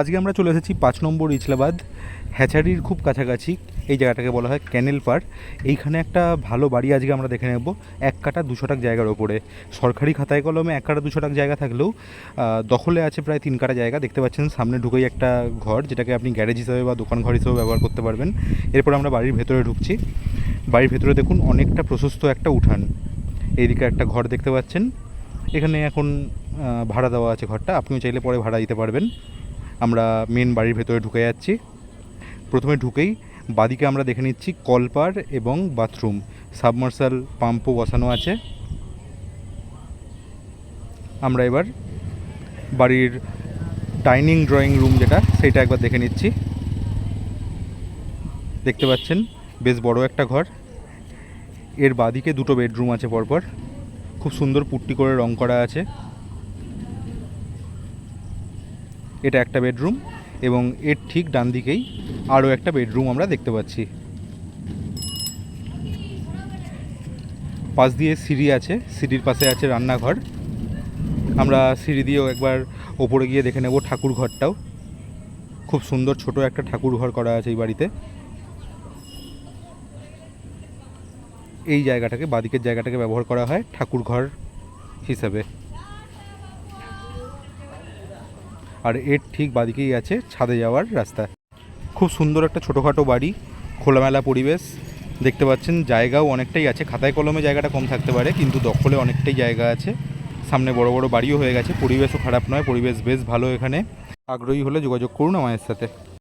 আজকে আমরা চলে এসেছি পাঁচ নম্বর ইসলাবাদ হ্যাচারির খুব কাছাকাছি, এই জায়গাটাকে বলা হয় ক্যানেল পার এইখানে একটা ভালো বাড়ি আজকে আমরা দেখে নেব, এক কাটা দুশো টাক জায়গার ওপরে। সরকারি খাতায় কলমে এক কাটা দুশো টাক জায়গা থাকলেও দখলে আছে প্রায় তিন কাটা জায়গা। দেখতে পাচ্ছেন সামনে ঢুকেই একটা ঘর, যেটাকে আপনি গ্যারেজ হিসাবে বা দোকান ঘর হিসেবে ব্যবহার করতে পারবেন। এরপর আমরা বাড়ির ভেতরে ঢুকছি। বাড়ির ভেতরে দেখুন অনেকটা প্রশস্ত একটা উঠান। এইদিকে একটা ঘর দেখতে পাচ্ছেন। এখানে এখন ভাড়া দেওয়া আছে ঘরটা। আপনিও চাইলে পরে ভাড়া দিতে পারবেন। আমরা মেন বাড়ির ভেতরে ঢুকে যাচ্ছি। প্রথমে ঢুকেই বাদিকে আমরা দেখে নিচ্ছি কলপার এবং বাথরুম। সাবমার্সাল পাম্পও বসানো আছে। আমরা এবার বাড়ির ডাইনিং ড্রয়িং রুম যেটা, সেটা একবার দেখে নিচ্ছি। দেখতে পাচ্ছেন, বেশ বড় একটা ঘর। এর বাদিকে দুটো বেডরুম আছে পরপর। খুব সুন্দর পুট্টি করে রং করা আছে। এটা একটা বেডরুম এবং এর ঠিক ডান দিকেই আরও একটা বেডরুম আমরা দেখতে পাচ্ছি। পাশ দিয়ে সিঁড়ি আছে, সিঁড়ির পাশে আছে রান্নাঘর। আমরা সিঁড়ি দিয়েও একবার ওপরে গিয়ে দেখে নেব ঠাকুর ঘরটাও। খুব সুন্দর ছোট একটা ঠাকুর ঘর করা আছে এই বাড়িতে। এই জায়গাটাকে বাদিকের জায়গাটাকে ব্যবহার করা হয় ঠাকুর ঘর হিসাবে। আর এর ঠিক বাদিকেই আছে ছাদে যাওয়ার রাস্তা। খুব সুন্দর একটা ছোটোখাটো বাড়ি, খোলামেলা পরিবেশ। দেখতে পাচ্ছেন, জায়গাও অনেকটাই আছে। খাতায় কলমে জায়গাটা কম থাকতে পারে, কিন্তু দখলে অনেকটাই জায়গা আছে। সামনে বড় বড় বাড়িও হয়ে গেছে। পরিবেশও খারাপ নয়, পরিবেশ বেশ ভালো এখানে। আগ্রহী হলে যোগাযোগ করুন আমাদের সাথে।